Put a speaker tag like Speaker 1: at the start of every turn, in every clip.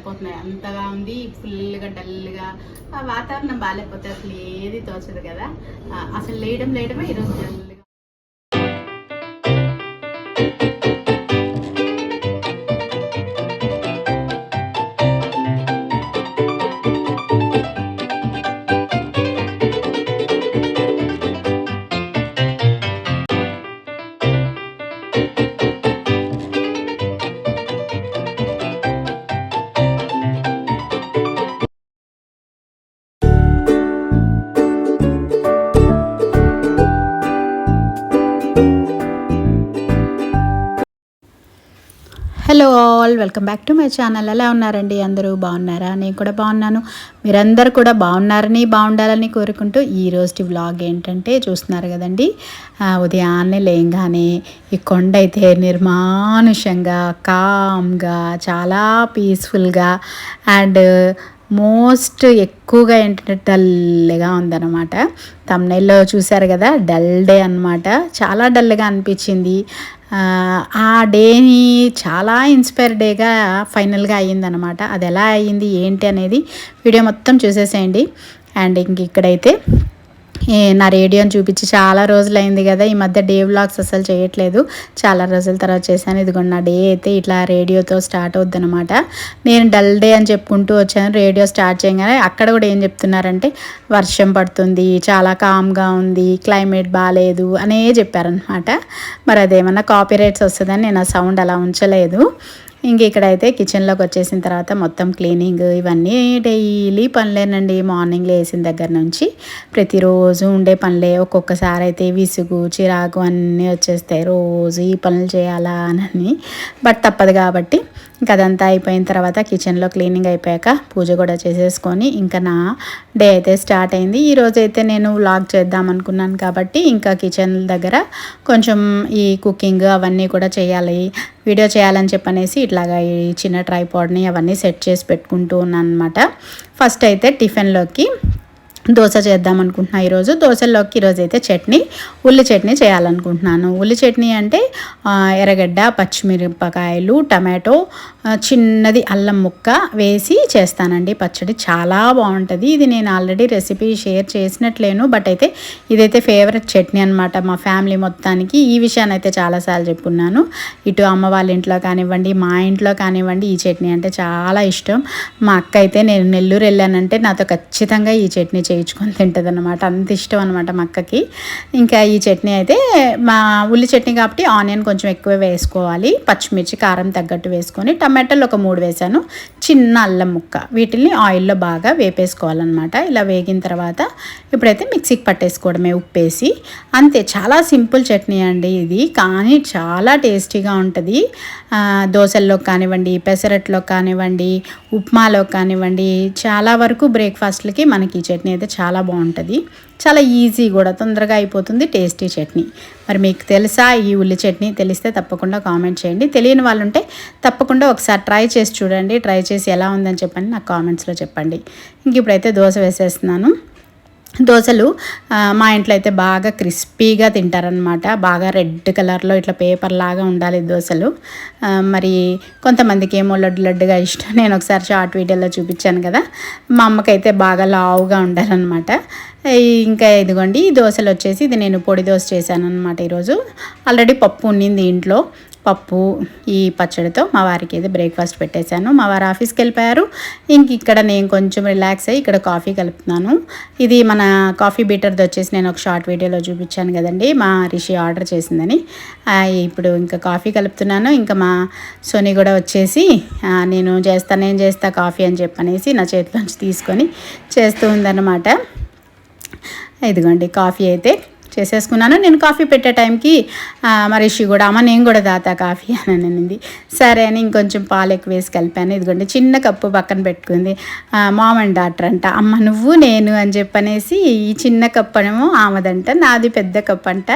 Speaker 1: సరిపోతున్నాయి. అంతగా ఉంది ఫుల్గా డల్గా. ఆ వాతావరణం బాగాలేకపోతే అసలు ఏది తోచదు కదా. అసలు లేయడం లేయడమే ఈరోజు డల్గా all welcome back to my channel. ఎలా ఉన్నారండి అందరూ? బాగున్నారా? నేను కూడా బాగున్నాను. మీరందరూ కూడా బాగున్నారని బాగుండాలని కోరుకుంటూ ఈ రోజు వ్లాగ్ ఏంటంటే చూస్తున్నారు కదండి. ఉదయాన్నే లేంగానే ఈ కొండ అయితే నిర్మానుషంగా కామ్గా చాలా పీస్ఫుల్గా అండ్ మోస్ట్ ఎక్కువగా ఏంటంటే డల్గా ఉందన్నమాట. తమ్నైల్లో చూశారు కదా డల్ డే అనమాట చాలా డల్గా అనిపించింది. ఆ, డేని చాలా ఇన్స్పైర్ డేగా ఫైనల్గా అయ్యిందనమాట అది ఎలా అయ్యింది ఏంటి అనేది వీడియో మొత్తం చూసేసేయండి. అండ్ ఇంక ఇక్కడైతే నా రేడియోని చూపించి చాలా రోజులు అయింది కదా ఈ మధ్య డే వ్లాగ్స్ అసలు చేయట్లేదు. చాలా రోజుల తర్వాత చేశాను. ఇదిగోండి నా డే అయితే ఇట్లా రేడియోతో స్టార్ట్ అవుద్ది అనమాట నేను డల్ డే అని చెప్పుకుంటూ వచ్చాను. రేడియో స్టార్ట్ చేయగానే అక్కడ కూడా ఏం చెప్తున్నారంటే వర్షం పడుతుంది చాలా కామ్గా ఉంది క్లైమేట్ బాగాలేదు అనే చెప్పారనమాట మరి అదేమన్నా కాపీ రైట్స్ వస్తుందని నేను ఆ సౌండ్ అలా ఉంచలేదు. ఇంక ఇక్కడైతే కిచెన్లోకి వచ్చేసిన తర్వాత మొత్తం క్లీనింగ్ ఇవన్నీ డైలీ పనులేనండి. మార్నింగ్ లేసిన దగ్గర నుంచి ప్రతిరోజు ఉండే పనులే. ఒక్కొక్కసారి అయితే విసుగు చిరాకు అన్నీ వచ్చేస్తాయి. రోజు ఈ పనులు చేయాలా అని. బట్ తప్పదు కాబట్టి ఇంకా అదంతా అయిపోయిన తర్వాత కిచెన్లో క్లీనింగ్ అయిపోయాక పూజ కూడా చేసేసుకొని ఇంకా నా డే అయితే స్టార్ట్ అయింది. ఈరోజు అయితే నేను వ్లాగ్ చేద్దాం అనుకున్నాను కాబట్టి ఇంకా కిచెన్ దగ్గర కొంచెం ఈ కుకింగ్ అవన్నీ కూడా చేయాలి వీడియో చేయాలని చెప్పనేసి ఇట్లాగా ఈ చిన్న ట్రైపాడ్ని అవన్నీ సెట్ చేసి పెట్టుకుంటూ ఉన్నాను అనమాట ఫస్ట్ అయితే టిఫిన్లోకి దోశ చేద్దాం అనుకుంటున్నా ఈరోజు. దోశల్లోకి ఈరోజు అయితే చట్నీ ఉల్లి చట్నీ చేయాలనుకుంటున్నాను. ఉల్లి చట్నీ అంటే ఎర్రగడ్డ పచ్చిమిరపకాయలు టమాటో చిన్నది అల్లం ముక్క వేసి చేస్తానండి. పచ్చడి చాలా బాగుంటుంది. ఇది నేను ఆల్రెడీ రెసిపీ షేర్ చేసినట్లేను బట్ అయితే ఇదైతే ఫేవరెట్ చట్నీ అనమాట మా ఫ్యామిలీ మొత్తానికి. ఈ విషయాన్ని అయితే చాలాసార్లు చెప్పుకున్నాను ఇటు అమ్మ వాళ్ళ ఇంట్లో కానివ్వండి మా ఇంట్లో కానివ్వండి ఈ చట్నీ అంటే చాలా ఇష్టం. మా అక్క అయితే నేను నెల్లూరు వెళ్ళానంటే నాతో ఖచ్చితంగా ఈ చట్నీ చేయించుకొని తింటుంది అనమాట అంత ఇష్టం అనమాట మా అక్కకి. ఇంకా ఈ చట్నీ అయితే మా ఉల్లి చట్నీ కాబట్టి ఆనియన్ కొంచెం ఎక్కువ వేసుకోవాలి. పచ్చిమిర్చి కారం తగ్గట్టు వేసుకొని టమాటాలు ఒక మూడు వేసాను. చిన్న అల్లం ముక్క. వీటిని ఆయిల్లో బాగా వేపేసుకోవాలన్నమాట. ఇలా వేగిన తర్వాత ఇప్పుడైతే మిక్సీకి పట్టేసుకోవడమే ఉప్పేసి. అంతే చాలా సింపుల్ చట్నీ అండి ఇది. కానీ చాలా టేస్టీగా ఉంటుంది. దోశల్లో కానివ్వండి పెసరట్లో కానివ్వండి ఉప్మాలో కానివ్వండి చాలా వరకు బ్రేక్ఫాస్ట్లకి మనకి ఈ చట్నీ అయితే చాలా బాగుంటుంది. చాలా ఈజీ కూడా తొందరగా అయిపోతుంది టేస్టీ చట్నీ. మరి మీకు తెలుసా ఈ ఉల్లి చట్నీ? తెలిస్తే తప్పకుండా కామెంట్ చేయండి. తెలియని వాళ్ళు ఉంటే తప్పకుండా ఒకసారి ట్రై చేసి చూడండి. ట్రై చేసి ఎలా ఉందని చెప్పండి. నాకు కామెంట్స్లో చెప్పండి. ఇంక ఇప్పుడైతే దోశ వేసేస్తున్నాను. దోశలు మా ఇంట్లో అయితే బాగా క్రిస్పీగా తింటారనమాట బాగా రెడ్ కలర్లో ఇట్లా పేపర్ లాగా ఉండాలి దోశలు. మరి కొంతమందికి ఏమో లడ్డు లడ్డుగా ఇష్టం. నేను ఒకసారి షార్ట్ వీడియోలో చూపించాను కదా. మా అమ్మకైతే బాగా లావుగా ఉండాలన్నమాట. ఇంకా ఇదిగోండి ఈ దోశలు వచ్చేసి ఇది నేను పొడి దోశ చేశాను అనమాట ఈరోజు. ఆల్రెడీ పప్పు ఉన్నింది ఇంట్లో. పప్పు ఈ పచ్చడితో మా వారికి అయితే బ్రేక్ఫాస్ట్ పెట్టేశాను. మా వారు ఆఫీస్కి వెళ్ళిపోయారు. ఇంక ఇక్కడ నేను కొంచెం రిలాక్స్ అయ్యి ఇక్కడ కాఫీ కలుపుతున్నాను. ఇది మన కాఫీ బీటర్ది వచ్చేసి నేను ఒక షార్ట్ వీడియోలో చూపించాను కదండి. మా రిషి ఆర్డర్ చేసిందని. ఇప్పుడు ఇంకా కాఫీ కలుపుతున్నాను. ఇంకా మా సోని కూడా వచ్చేసి నేను చేస్తా నేను చేస్తా కాఫీ అని చెప్పనేసి నా చేతిలోంచి తీసుకొని చేస్తూ ఉందన్నమాట. ఇదిగోండి కాఫీ అయితే. చేసేసుకున్నాను. నేను కాఫీ పెట్టే టైంకి మరిషి కూడా అమ్మ నేను కూడా తాతా కాఫీ అని అనింది. సరే అని ఇంకొంచెం పాలు ఎక్కువ వేసి కలిపాను. ఇదిగోండి చిన్న కప్పు పక్కన పెట్టుకుంది. ఆ, మామ్ అండ్ డాక్టర్ అంట. అమ్మ నువ్వు నేను అని చెప్పనేసి ఈ చిన్న కప్పు అనేమో ఆమెదంట నాది పెద్ద కప్పు అంట.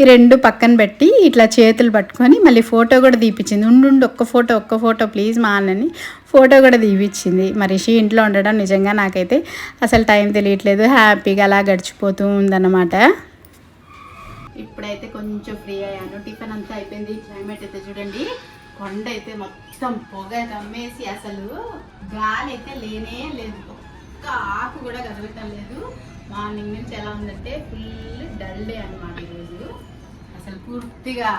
Speaker 1: ఈ రెండు పక్కన పెట్టి ఇట్లా చేతులు పట్టుకొని మళ్ళీ ఫోటో కూడా తీపిచ్చింది. ఉండు ఒక్క ఫోటో ఒక్క ఫోటో ప్లీజ్ మా అన్నని ఫోటో కూడా తీపిచ్చింది. మరి రిషి ఇంట్లో ఉండడం నిజంగా నాకైతే అసలు టైం తెలియట్లేదు. హ్యాపీగా అలా గడిచిపోతూ ఉందన్నమాట. ఇప్పుడైతే కొంచెం ఫ్రీ అయ్యాను. టిఫిన్ అంతా అయిపోయింది. క్లైమేట్ అయితే చూడండి. కొండ అయితే మొత్తం పొగ కమ్మేసి అసలు గాలి అయితే లేనే లేదు. ఒక్క ఆకు కూడా కదలటం లేదు. మార్నింగ్ నుంచి ఎలా ఉందంటే ఫుల్ డల్ డే అనమాట ఈరోజు. అసలు పూర్తిగా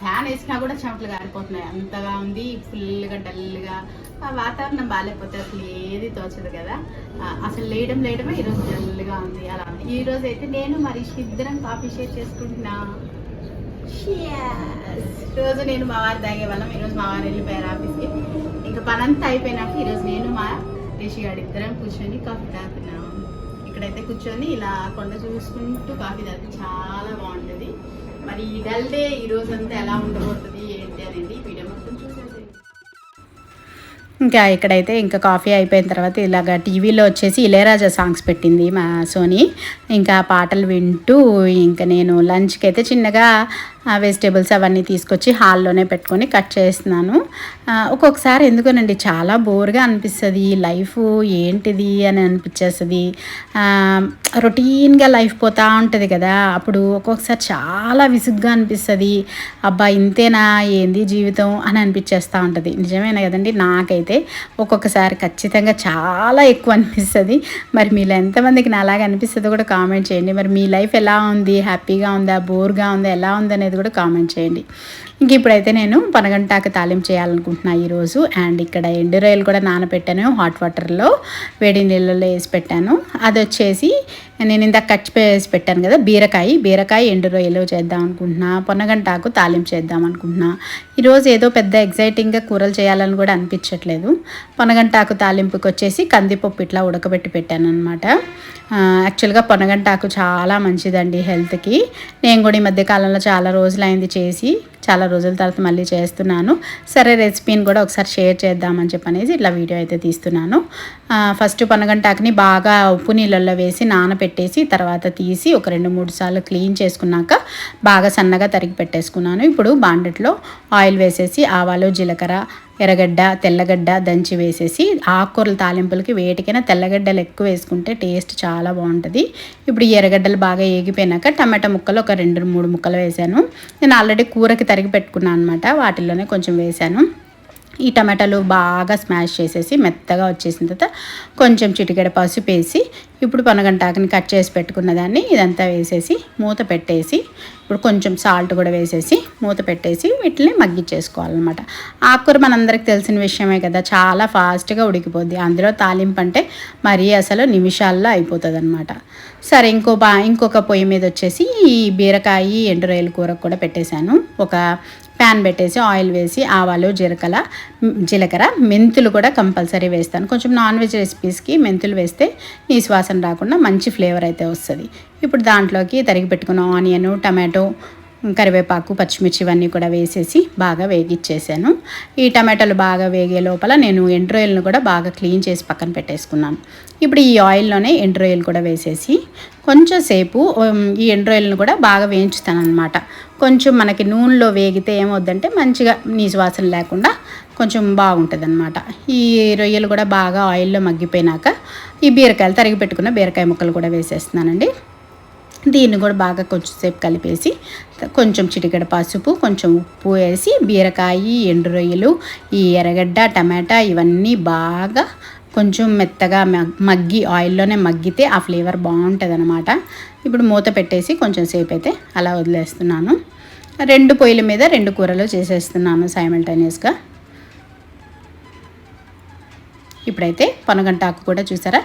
Speaker 1: ఫ్యాన్ వేసినా కూడా చెమటలు కారిపోతున్నాయి అంతగా ఉంది. ఫుల్గా డల్గా ఆ వాతావరణం బాగాలేకపోతే అసలు ఏది తోచదు కదా. అసలు లేయడం లేయడమే ఈరోజు డల్గా ఉంది అలా ఉంది. ఈ రోజు అయితే నేను మరి ఇద్దరం కాఫీ షేర్ చేసుకుంటున్నా. రోజు నేను మా వారు తాగే వాళ్ళం ఈరోజు మా వారు వెళ్ళిపోయారు ఆఫీస్కి. ఇంకా పని అంతా అయిపోయినాక ఈరోజు నేను మా రిషి గారి ఇద్దరం కూర్చొని కాఫీ తాగుతున్నాం. ఇక్కడైతే కూర్చొని ఇలా కొండ చూసుకుంటూ కాఫీ తాగితే చాలా బాగుంటుంది. మరి ఈ డల్ డే ఈ రోజు అంతా ఎలా ఉండబోతుంది ఏంటి అనేది ఇంకా ఇక్కడైతే ఇంకా కాఫీ అయిపోయిన తర్వాత ఇలాగ టీవీలో వచ్చేసి ఇళయరాజా సాంగ్స్ పెట్టింది మా సోనీ. ఇంకా పాటలు వింటూ ఇంకా నేను లంచ్కి అయితే చిన్నగా వెజిటేబుల్స్ అవన్నీ తీసుకొచ్చి హాల్లోనే పెట్టుకొని కట్ చేస్తున్నాను. ఒక్కొక్కసారి ఎందుకోనండి చాలా బోర్గా అనిపిస్తుంది లైఫ్ ఏంటిది అని అనిపించేస్తుంది రొటీన్గా లైఫ్ పోతూ ఉంటుంది కదా. అప్పుడు ఒక్కొక్కసారి చాలా విసుగ్గా అనిపిస్తుంది. అబ్బా ఇంతేనా? ఏంది జీవితం? అని అనిపించేస్తూ ఉంటుంది. నిజమేనా కదండి? నాకైతే ఒక్కొక్కసారి ఖచ్చితంగా చాలా ఎక్కువ అనిపిస్తుంది. మరి మీలో ఎంతమందికి నా అలాగే అనిపిస్తుందో కూడా కామెంట్ చేయండి. మరి మీ లైఫ్ ఎలా ఉంది? హ్యాపీగా ఉందా? బోర్గా ఉందా? ఎలా ఉంది అనేది కూడా కామెంట్ చేయండి. ఇంక ఇప్పుడైతే నేను పనగంటాకు తాలింపు చేయాలనుకుంటున్నాను ఈరోజు. అండ్ ఇక్కడ ఎండు రొయ్యలు కూడా నానబెట్టాను హాట్ వాటర్లో వేడి నీళ్ళలో వేసి పెట్టాను. అది వచ్చేసి నేను ఇందాక కట్ వేసి పెట్టాను కదా బీరకాయ. బీరకాయ ఎండు రొయ్యలు చేద్దాం అనుకుంటున్నా పొన్నగంటాకు తాలింపు చేద్దాం అనుకుంటున్నా. ఈరోజు ఏదో పెద్ద ఎగ్జైటింగ్గా కూరలు చేయాలని కూడా అనిపించట్లేదు. పొనగంటాకు తాలింపుకి వచ్చేసి కందిపప్పు ఇట్లా ఉడకబెట్టి పెట్టాను అనమాట యాక్చువల్గా పొనగంటాకు చాలా మంచిదండి హెల్త్కి. నేను కూడా ఈ మధ్యకాలంలో చాలా రోజులైంది చేసి చాలా రోజుల తర్వాత మళ్ళీ చేస్తున్నాను. సరే రెసిపీని కూడా ఒకసారి షేర్ చేద్దామని చెప్పనేసి ఇట్లా వీడియో అయితే తీస్తున్నాను. ఫస్ట్ పనగంటాకుని బాగా ఉప్పు నీళ్ళల్లో వేసి నానబెట్టేసి తర్వాత తీసి ఒక రెండు మూడు సార్లు క్లీన్ చేసుకున్నాక బాగా సన్నగా తరిగి పెట్టేసుకున్నాను. ఇప్పుడు బాండెట్లో ఆయిల్ వేసేసి ఆవాలు జీలకర్ర ఎర్రగడ్డ తెల్లగడ్డ దంచి వేసేసి ఆకుకూరల తాలింపులకి వేటికైనా తెల్లగడ్డలు ఎక్కువ వేసుకుంటే టేస్ట్ చాలా బాగుంటుంది. ఇప్పుడు ఈ ఎర్రగడ్డలు బాగా ఏగిపోయినాక టమాటా ముక్కలు ఒక రెండు మూడు ముక్కలు వేసాను. నేను ఆల్రెడీ కూరకి తరిగి పెట్టుకున్నాను అనమాట వాటిల్లోనే కొంచెం వేసాను. ఈ టమాటాలు బాగా స్మాష్ చేసేసి మెత్తగా వచ్చేసిన తర్వాత కొంచెం చిటికెడ పసుపు వేసి ఇప్పుడు పనగంటాకుని కట్ చేసి పెట్టుకున్న దాన్ని ఇదంతా వేసేసి మూత పెట్టేసి ఇప్పుడు కొంచెం సాల్ట్ కూడా వేసేసి మూత పెట్టేసి వీటిని మగ్గిచ్చేసుకోవాలన్నమాట. ఆకుకూర మనందరికి తెలిసిన విషయమే కదా చాలా ఫాస్ట్గా ఉడికిపోద్ది. అందులో తాలింపు అంటే మరీ అసలు నిమిషాల్లో అయిపోతుంది అనమాట సరే ఇంకో బా ఇంకొక పొయ్యి మీద వచ్చేసి ఈ బీరకాయ ఎండు రొయ్యల కూర కూడా పెట్టేశాను. ఒక ప్యాన్ పెట్టేసి ఆయిల్ వేసి ఆవాలు జీలకర్ర జీలకర్ర మెంతులు కూడా కంపల్సరీ వేస్తాను. కొంచెం నాన్ వెజ్ రెసిపీస్కి మెంతులు వేస్తే నీ వాసన రాకుండా మంచి ఫ్లేవర్ అయితే వస్తుంది. ఇప్పుడు దాంట్లోకి తరిగి పెట్టుకున్న ఆనియన్ టమాటో కరివేపాకు పచ్చిమిర్చి ఇవన్నీ కూడా వేసేసి బాగా వేగిచ్చేసాను. ఈ టమాటాలు బాగా వేగే లోపల నేను ఎండ్రోయిల్ను కూడా బాగా క్లీన్ చేసి పక్కన పెట్టేసుకున్నాను. ఇప్పుడు ఈ ఆయిల్లోనే ఎండ్రోయిల్ కూడా వేసేసి కొంచెం సేపు ఈ ఎండ్రోయిల్ను కూడా బాగా వేయించుతాను అనమాట కొంచెం మనకి నూనెలో వేగితే ఏమవుద్దంటే మంచిగా నీసువాసన లేకుండా కొంచెం బాగుంటుంది అనమాట ఈ రొయ్యలు కూడా బాగా ఆయిల్లో మగ్గిపోయినాక ఈ బీరకాయలు తరిగి పెట్టుకున్న బీరకాయ ముక్కలు కూడా వేసేస్తున్నానండి. దీన్ని కూడా బాగా కొంచెం సేపు కలిపేసి కొంచెం చిటికెడ పసుపు కొంచెం ఉప్పు వేసి బీరకాయ ఎండు రొయ్యలు ఈ ఎర్రగడ్డ టమాటా ఇవన్నీ బాగా కొంచెం మెత్తగా మగ్గి ఆయిల్లోనే మగ్గితే ఆ ఫ్లేవర్ బాగుంటుంది అనమాట ఇప్పుడు మూత పెట్టేసి కొంచెం సేపు అయితే అలా వదిలేస్తున్నాను. రెండు పొయ్యిల మీద రెండు కూరలు చేసేస్తున్నాను సైమల్టేనియస్గా ఇప్పుడైతే పొనగంటాకు కూడా చూసారా?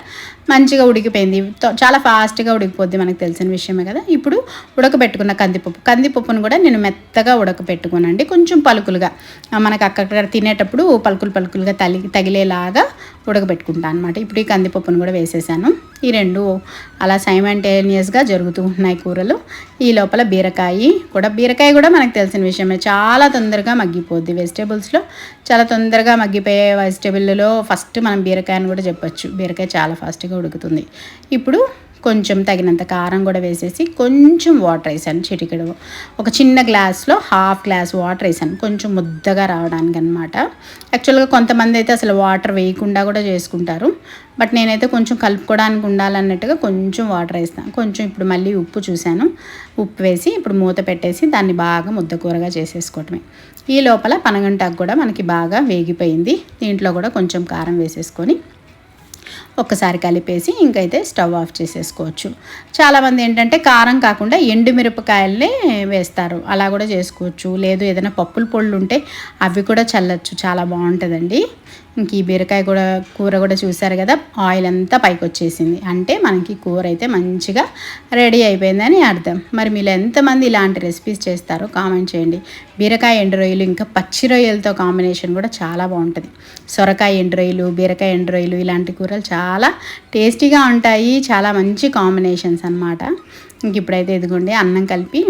Speaker 1: మంచిగా ఉడికిపోయింది. చాలా ఫాస్ట్గా ఉడికిపోద్ది మనకు తెలిసిన విషయమే కదా. ఇప్పుడు ఉడకబెట్టుకున్న కందిపప్పు. కందిపప్పును కూడా నేను మెత్తగా ఉడకబెట్టుకునండి. కొంచెం పలుకులుగా. మనకు అక్కడ తినేటప్పుడు పలుకులు పలుకులుగా తగి తగిలేలాగా ఉడకబెట్టుకుంటాను అనమాట ఇప్పుడు ఈ కందిపప్పును కూడా వేసేసాను. ఈ రెండు అలా సైమంటేనియస్గా జరుగుతూ ఉన్నాయి కూరలు. ఈ లోపల బీరకాయ కూడా బీరకాయ కూడా మనకు తెలిసిన విషయమే. చాలా తొందరగా మగ్గిపోద్ది వెజిటేబుల్స్లో. చాలా తొందరగా మగ్గిపోయే వెజిటేబుల్లో ఫస్ట్ మనం బీరకాయని కూడా చెప్పచ్చు. బీరకాయ చాలా ఫాస్ట్గా ఉడుకుతుంది. ఇప్పుడు కొంచెం తగినంత కారం కూడా వేసేసి కొంచెం వాటర్ వేసాను చిటికెడు. ఒక చిన్న గ్లాస్లో హాఫ్ గ్లాస్ వాటర్ వేసాను. కొంచెం ముద్దగా రావడానికి అనమాట యాక్చువల్గా కొంతమంది అయితే అసలు వాటర్ వేయకుండా కూడా చేసుకుంటారు. బట్ నేనైతే కొంచెం కలుపుకోవడానికి ఉండాలన్నట్టుగా కొంచెం వాటర్ వేస్తాను. కొంచెం ఇప్పుడు మళ్ళీ ఉప్పు చూశాను. ఉప్పు వేసి ఇప్పుడు మూత పెట్టేసి దాన్ని బాగా ముద్ద కూరగా చేసేసుకోవటమే. ఈ లోపల పనగంటాకు కూడా మనకి బాగా వేగిపోయింది. దీంట్లో కూడా కొంచెం కారం వేసేసుకొని ఒక్కసారి కలిపేసి ఇంకైతే స్టవ్ ఆఫ్ చేసేసుకోవచ్చు. చాలామంది ఏంటంటే కారం కాకుండా ఎండు మిరపకాయల్ని వేస్తారు. అలా కూడా చేసుకోవచ్చు. లేదు ఏదైనా పప్పుల పొళ్ళు ఉంటే అవి కూడా చల్లచ్చు. చాలా బాగుంటుందండి. ఇంక ఈ బీరకాయ కూడా కూర కూడా చూసారు కదా ఆయిల్ అంతా పైకి వచ్చేసింది. అంటే మనకి కూర అయితే మంచిగా రెడీ అయిపోయిందని అర్థం. మరి మీరు ఎంతమంది ఇలాంటి రెసిపీస్ చేస్తారో కామెంట్ చేయండి. బీరకాయ ఎండు రొయ్యలు ఇంకా పచ్చి రొయ్యలతో కాంబినేషన్ కూడా చాలా బాగుంటుంది. సొరకాయ ఎండు రొయ్యలు బీరకాయ ఎండు రొయ్యలు ఇలాంటి కూరలు చాలా టేస్టీగా ఉంటాయి. చాలా మంచి కాంబినేషన్స్ అనమాట ఇంక ఇప్పుడైతే ఇదిగోండి అన్నం కలిపి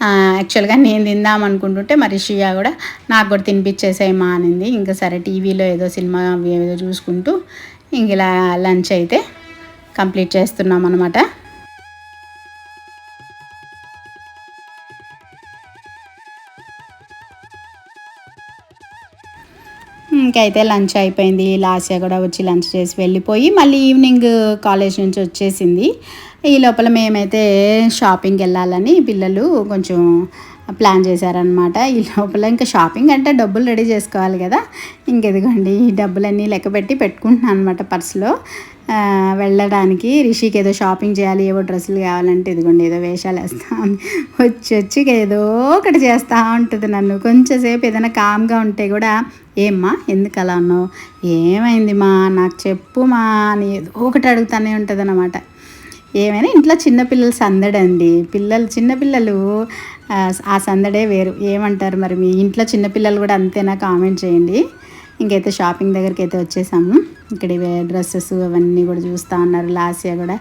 Speaker 1: యాక్చువల్గా నేను తిందాం అనుకుంటుంటే మరి షియా కూడా నాకు కూడా తినిపించేసేమా అనింది. ఇంకా సరే టీవీలో ఏదో సినిమా ఏదో చూసుకుంటూ ఇంక ఇలా లంచ్ అయితే కంప్లీట్ చేస్తున్నాం అనమాట ఇంకైతే లంచ్ అయిపోయింది. లాస్యా కూడా వచ్చి లంచ్ చేసి వెళ్ళిపోయి మళ్ళీ ఈవినింగ్ కాలేజ్ నుంచి వచ్చేసింది. ఈ లోపల మేమైతే షాపింగ్కి వెళ్ళాలని పిల్లలు కొంచెం ప్లాన్ చేశారనమాట ఈ లోపల ఇంకా షాపింగ్ అంటే డబ్బులు రెడీ చేసుకోవాలి కదా. ఇంకెదిగోండి ఈ డబ్బులన్నీ లెక్క పెట్టి పెట్టుకుంటున్నాను అనమాట పర్సులో వెళ్ళడానికి రిషికి ఏదో షాపింగ్ చేయాలి ఏవో డ్రెస్సులు కావాలంటే ఇదిగోండి ఏదో వేషాలు వేస్తా వచ్చి వచ్చి ఏదో ఒకటి చేస్తూ ఉంటుంది నన్ను. కొంచెంసేపు ఏదైనా కామ్గా ఉంటే కూడా ఏమ్మా ఎందుకు అలా అన్నావు? ఏమైంది మా? నాకు చెప్పు మా అని ఏదో ఒకటి అడుగుతూనే ఉంటుంది అన్నమాట ఏమైనా ఇంట్లో చిన్నపిల్లల సందడండి. పిల్లలు చిన్నపిల్లలు ఆ సందడే వేరు. ఏమంటారు మరి మీ ఇంట్లో చిన్నపిల్లలు కూడా అంతేనా? కామెంట్ చేయండి. ఇంకైతే షాపింగ్ దగ్గరికి అయితే వచ్చేసాము. ఇక్కడ డ్రెస్సెస్ అవన్నీ కూడా చూస్తూ ఉన్నారు లాస్యా కూడా.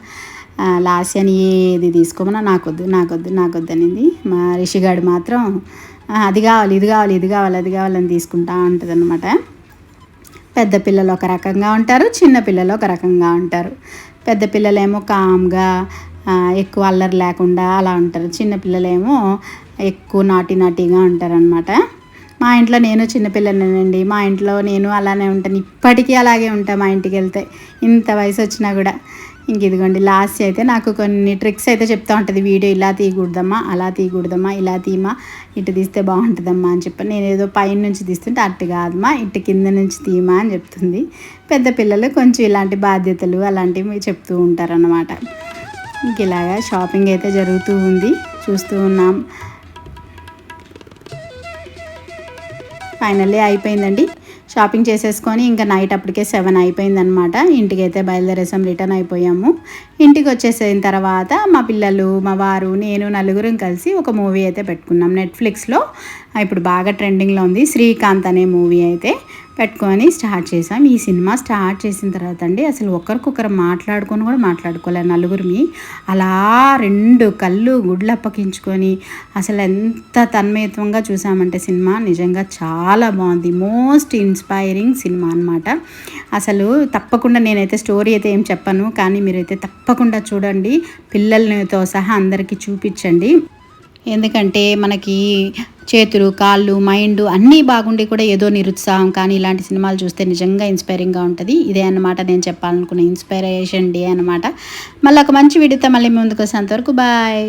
Speaker 1: లాస్యాని ఏది తీసుకోమన్నా నాకొద్దు నాకొద్దు నాకొద్దు అనేది. మా రిషిగాడు మాత్రం అది కావాలి ఇది కావాలి ఇది కావాలి అది కావాలని తీసుకుంటా ఉంటుంది అనమాట పెద్ద పిల్లలు ఒక రకంగా ఉంటారు చిన్న పిల్లలు ఒక రకంగా ఉంటారు. పెద్ద పిల్లలేమో కామ్గా ఎక్కువ అల్లరి లేకుండా అలా ఉంటారు. చిన్నపిల్లలేమో ఎక్కువ నాటి నాటిగా ఉంటారనమాట మా ఇంట్లో నేను చిన్నపిల్లనేనండి మా ఇంట్లో నేను అలానే ఉంటాను. ఇప్పటికీ అలాగే ఉంటాను మా ఇంటికి వెళ్తే ఇంత వయసు వచ్చినా కూడా. ఇంక ఇదిగోండి లాస్ట్ అయితే నాకు కొన్ని ట్రిక్స్ అయితే చెప్తా ఉంటుంది. వీడియో ఇలా తీయకూడదమ్మా అలా తీయకూడదమ్మా ఇలా తీయమా ఇటు తీస్తే బాగుంటుందమ్మా అని చెప్పి. నేను ఏదో పైన నుంచి తీస్తుంటే అట్టు కాదమ్మా ఇటు కింద నుంచి తీయమా అని చెప్తుంది. పెద్ద పిల్లలు కొంచెం ఇలాంటి బాధ్యతలు అలాంటివి చెప్తూ ఉంటారన్నమాట. ఇంక ఇలాగా షాపింగ్ అయితే జరుగుతూ ఉంది చూస్తూ ఉన్నాం. ఫైనల్లీ అయిపోయిందండి. షాపింగ్ చేసేసుకొని ఇంకా నైట్ అప్పటికే సెవెన్ అయిపోయిందనమాట. ఇంటికి అయితే బయలుదేరేసాం రిటర్న్ అయిపోయాము. ఇంటికి వచ్చేసిన తర్వాత మా పిల్లలు మా వారు నేను నలుగురం కలిసి ఒక మూవీ అయితే పెట్టుకున్నాం నెట్ఫ్లిక్స్లో ఇప్పుడు బాగా ట్రెండింగ్లో ఉంది. శ్రీకాంత్ అనే మూవీ అయితే పెట్టుకొని స్టార్ట్ చేసాం ఈ సినిమా స్టార్ట్ చేసిన తర్వాత అండి అసలు ఒకరికొకరు మాట్లాడుకొని కూడా మాట్లాడుకోలే నలుగురిని. అలా రెండు కళ్ళు గుడ్లు అప్పగించుకొని అసలు ఎంత తన్మయత్వంగా చూసామంటే సినిమా నిజంగా చాలా బాగుంది. మోస్ట్ ఇన్స్పైరింగ్ సినిమా అనమాట అసలు తప్పకుండా నేనైతే స్టోరీ అయితే ఏం చెప్పను కానీ మీరైతే తప్పకుండా చూడండి. పిల్లలతో సహా అందరికీ చూపించండి. ఎందుకంటే మనకి చేతులు కాళ్ళు మైండ్ అన్నీ బాగుండి కూడా ఏదో నిరుత్సాహం కానీ ఇలాంటి సినిమాలు చూస్తే నిజంగా ఇన్స్పైరింగ్గా ఉంటుంది. ఇదే అనమాట నేను చెప్పాలనుకున్న ఇన్స్పైరేషన్ డే అనమాట మళ్ళీ ఒక మంచి వీడియోతో మళ్ళీ ముందుకు వచ్చేంతవరకు బాయ్